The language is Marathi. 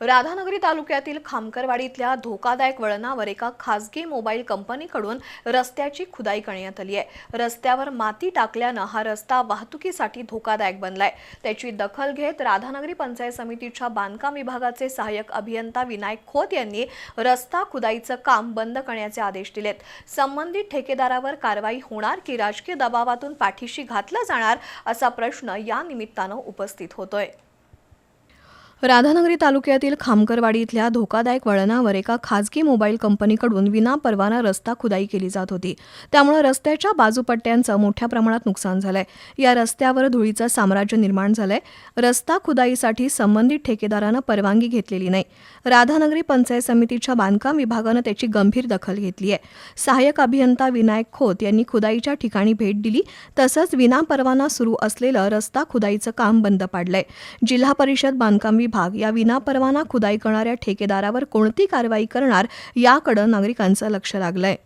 राधानगरी तालुक्यातील खामकरवाडीतल्या धोकादायक वळणावर एका खासगी मोबाईल कंपनीकडून रस्त्याची खुदाई करण्यात आली आहे. रस्त्यावर माती टाकल्यानं हा रस्ता वाहतुकीसाठी धोकादायक बनलाय. त्याची दखल घेत राधानगरी पंचायत समितीच्या बांधकाम विभागाचे सहाय्यक अभियंता विनायक खोत यांनी रस्ता खुदाईचं काम बंद करण्याचे आदेश दिलेत. संबंधित ठेकेदारावर कारवाई होणार की राजकीय दबावातून पाठीशी घातलं जाणार असा प्रश्न या निमित्तानं उपस्थित होतोय. राधानगरी तालुक्यातील खामकरवाडी इथल्या धोकादायक वळणावर एका खाजगी मोबाईल कंपनीकडून विनापरवाना रस्ता खुदाई केली जात होती. त्यामुळे रस्त्याच्या बाजूपट्ट्यांचं मोठ्या प्रमाणात नुकसान झालंय. या रस्त्यावर धुळीचं साम्राज्य निर्माण झालंय. रस्ता खुदाईसाठी संबंधित ठेकेदारानं परवानगी घेतलेली नाही. राधानगरी पंचायत समितीच्या बांधकाम विभागानं त्याची गंभीर दखल घेतली आहे. सहाय्यक अभियंता विनायक खोत यांनी खुदाईच्या ठिकाणी भेट दिली. तसंच विनापरवाना सुरू असलेलं रस्ता खुदाईचं काम बंद पाडलंय. जिल्हा परिषद बांधकाम विभाग या विनापरवाना खुदाई करणाऱ्या ठेकेदारावर कोणती कारवाई करणार याकडं नागरिकांचं लक्ष लागलंय.